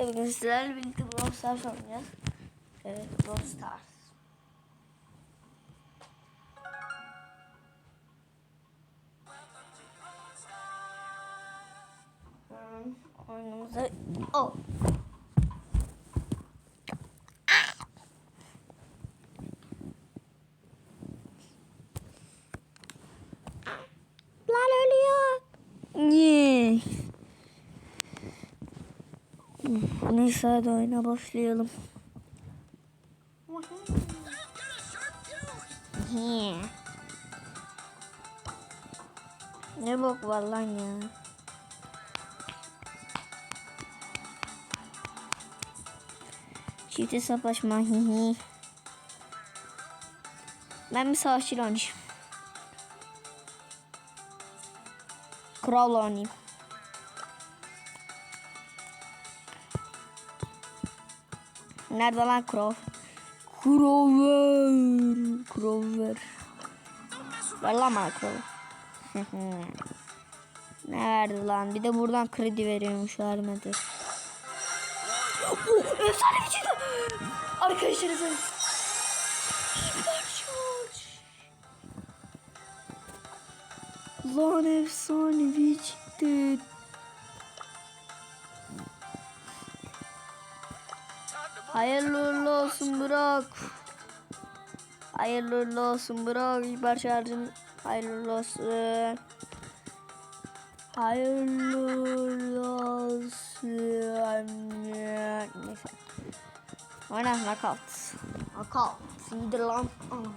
Evet, bugün sizlerle birlikte Brawl Stars oynayacağız. Evet, Brawl Stars. Hmm, oyunumuza... Oh! Neyse hadi oyuna başlayalım. Ne bok var lan ya. Çifte savaşma. hihi. ben bir savaşçıyla oynayayım. Kralla oynayayım. Nerede lan Crow? Crower. Crower. Ver lan bana Crow. ne verdi lan? Bir de buradan kredi veriyormuş vermedi. Oh, efsane bir çıktı. Arkadaşlar şarj. Lan efsane bir çıktı. Hayırlı uğurlu olsun Burak. Hayırlı uğurlu olsun Burak. İbar şarjın hayırlı uğurlu olsun. Hayırlı uğurlu olsun. Neyse. Oyna knockout. Knockout. İyidir lan. Ana.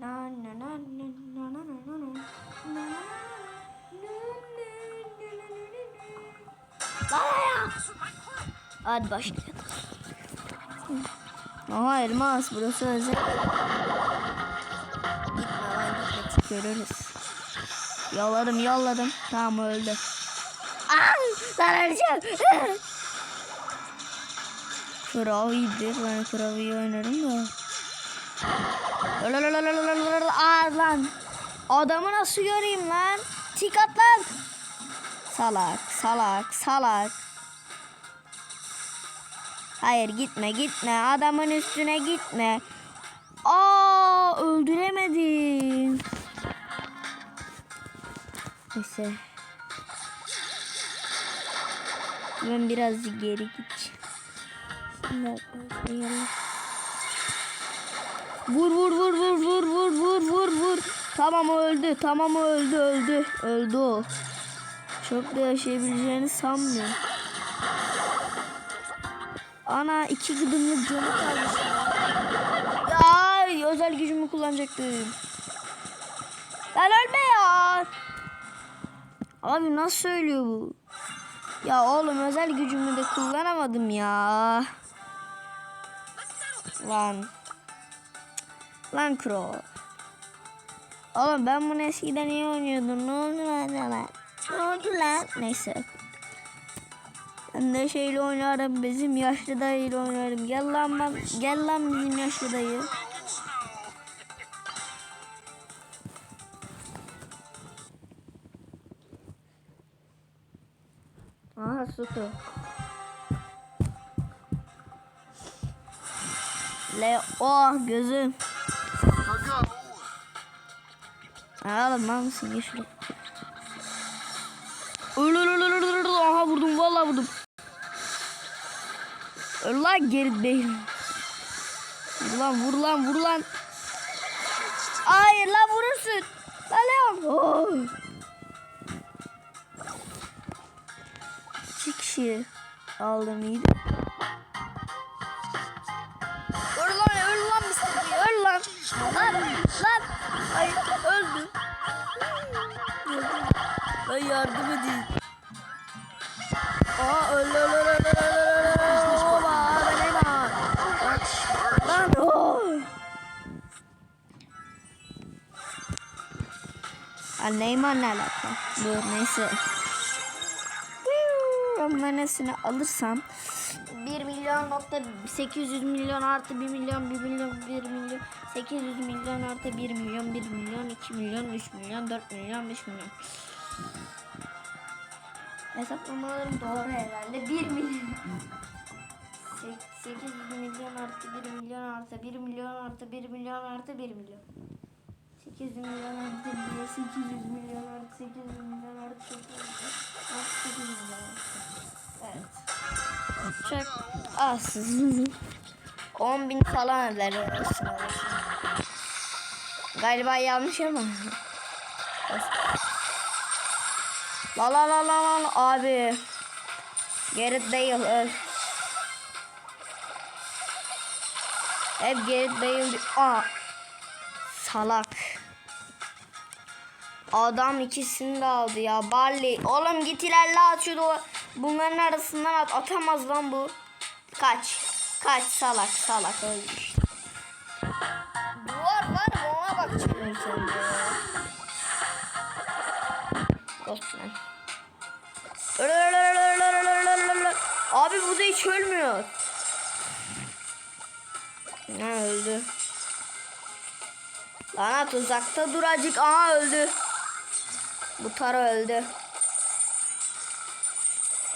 Na na na na na na na na na na Hadi başlayalım. Aha elmas burası özel. Gitme lan gitme görürüz. Yolladım yolladım. Tamam öldü. Aa, lan öleceğim. Kral iyidir. Ben kral iyi oynarım da. Aa lan. Adamı nasıl göreyim lan? Tik at lan. Salak, salak, salak. Hayır gitme gitme. Adamın üstüne gitme. Aa öldüremedim. Neyse. Ben biraz geri gideceğim. Vur vur vur vur vur vur vur vur vur. Tamam öldü. Tamam öldü öldü. Öldü o. Çok da yaşayabileceğini sanmıyorum. Ana iki gıdımlık canı kalmış. Ay özel gücümü kullanacaktım. Lan ölme ya. Abi nasıl söylüyor bu? Ya oğlum özel gücümü de kullanamadım ya. Lan. Lan Crow. Oğlum ben bunu eskiden iyi oynuyordum. Ne oldu lan? Ne oldu lan? Neyse. Ben de şeyle oynarım. Bizim yaşlı dayıyla oynarım. Gel lan ben. Gel lan bizim yaşlı dayı. Aha sütü. Le oh gözüm. Oğlum mal mısın şuraya. Öl öl öl öl öl öl. Aha vurdum vallahi vurdum. Öl lan geri değil. Vur lan vur lan vur lan. Hayır lan vurursun. Lan Leon. Oh. İki kişi aldım iyiydi. Öl lan öl lan Mustafa öl lan. Lan lan. Ay öldü. Ay yardım edin. Aa öl öl öl öl öl öl Oba ben Lan Lan oh. Neymar ne alaka? Dur neyse. Romanesini alırsam 1 milyon nokta 800 milyon artı 1 milyon 1 milyon 1 milyon 800 milyon artı 1 milyon 1 milyon 2 milyon 3 milyon 4 milyon 5 milyon Hesaplamalarım doğru herhalde. 1 milyon. 8 milyon artı 1 milyon artı 1 milyon artı 1 milyon artı 1 milyon. 8 milyon artı 1 800 milyon artı 800 milyon artı 800 milyon artı 800 milyon artı. Evet. Çok az. 10 bin falan eder. Galiba yanlış ama. La la la la la abi. Gareth Bale öl. Hep Gareth Bale. Aa. Salak. Adam ikisini de aldı ya. Barley. Oğlum git ilerle at şu. Bunların arasından at. Atamaz lan bu. Kaç. Kaç salak salak öldü işte. Duvar var ona bakacağım Abi bu da hiç ölmüyor. Ne öldü? Lan uzakta duracık. Aha öldü. Bu tara öldü.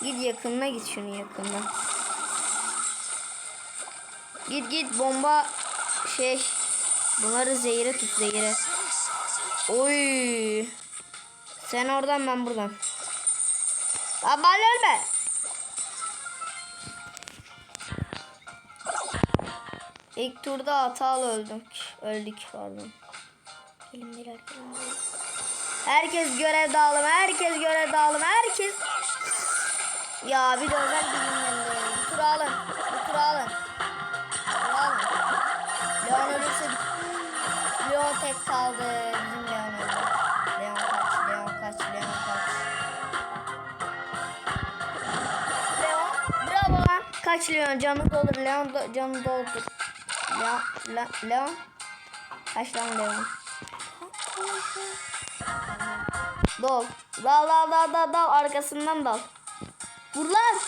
Git yakınına git şunu yakınına. Git git bomba şey. Bunları zehire tut zehire. Oy. Sen oradan ben buradan. Lan ölme. İlk turda hatalı öldük. Öldük pardon. Gelin birer. Herkes görev dağılımı, herkes görev dağılımı, herkes. Ya bir de özel bilimlerinde. Kaç Leon, canı doldur, Leon do, canı doldur. Leon, Le, Leon. Kaç Leon. Dol. Dal dal dal dal dal arkasından dal. Vur lan.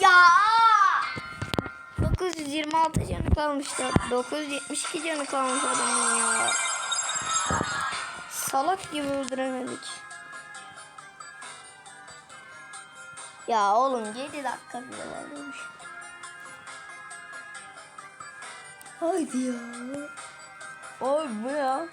Ya. 926 canı kalmıştı. 972 canı kalmış adamın ya. Salak gibi öldüremedik. Ya oğlum 7 dakika bile varmış. Haydi ya. Oy bu ya.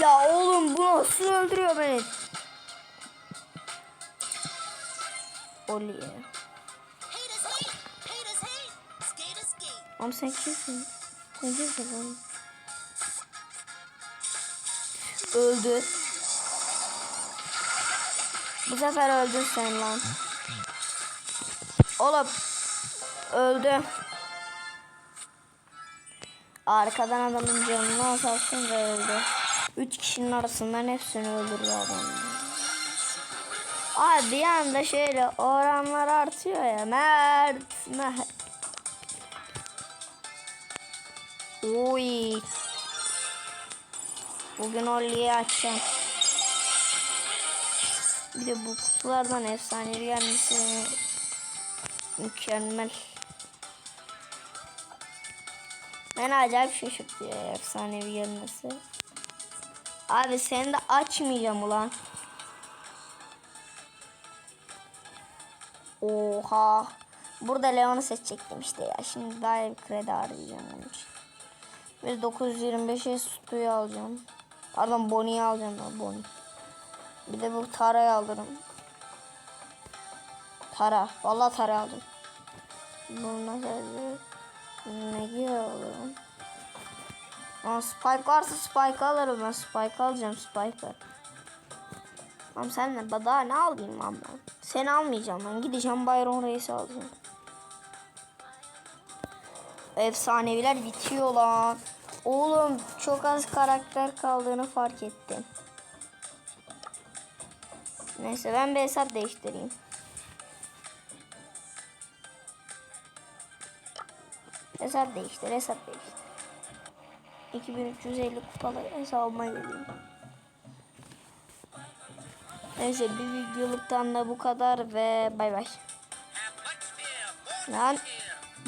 Ya oğlum bu nasıl öldürüyor beni? Oli. Ama sen kimsin? Sen kimsin oğlum? Öldü. Bu sefer öldün sen lan. Oğlum. Öldü. Arkadan adamın canını azalttın ve öldü. Üç kişinin arasından hepsini öldürüyor adam. Abi bir anda şöyle oranlar artıyor ya. Mert. Mert. Oy. Bugün Oli'yi açacağım. Bir de bu kutulardan efsanevi gelmesi mükemmel. Ben acayip şaşırtıyor efsanevi gelmesi. Abi seni de açmayacağım ulan. Oha. Burada Leon'u seçecektim işte ya. Şimdi daha bir kredi harcayacağım onun için. Ve 925'e Stu'yu alacağım. Pardon Bonnie'yi alacağım ben Bonnie. Bir de bu Tara'yı alırım. Tara. Vallahi Tara aldım. Bunu nasıl Ne alırım. Ama Spike varsa Spike alırım ben. Spike alacağım Spike'ı. Tamam sen ne? Daha ne alayım lan ben? Seni almayacağım ben. Gideceğim Byron Reis'i alacağım. Efsaneviler bitiyor lan. Oğlum çok az karakter kaldığını fark ettim. Neyse ben bir hesap değiştireyim. Hesap değiştir, hesap değiştir. 2350 kupalı hesabıma geleyim. Neyse bir videoluktan da bu kadar ve bay bay. Lan.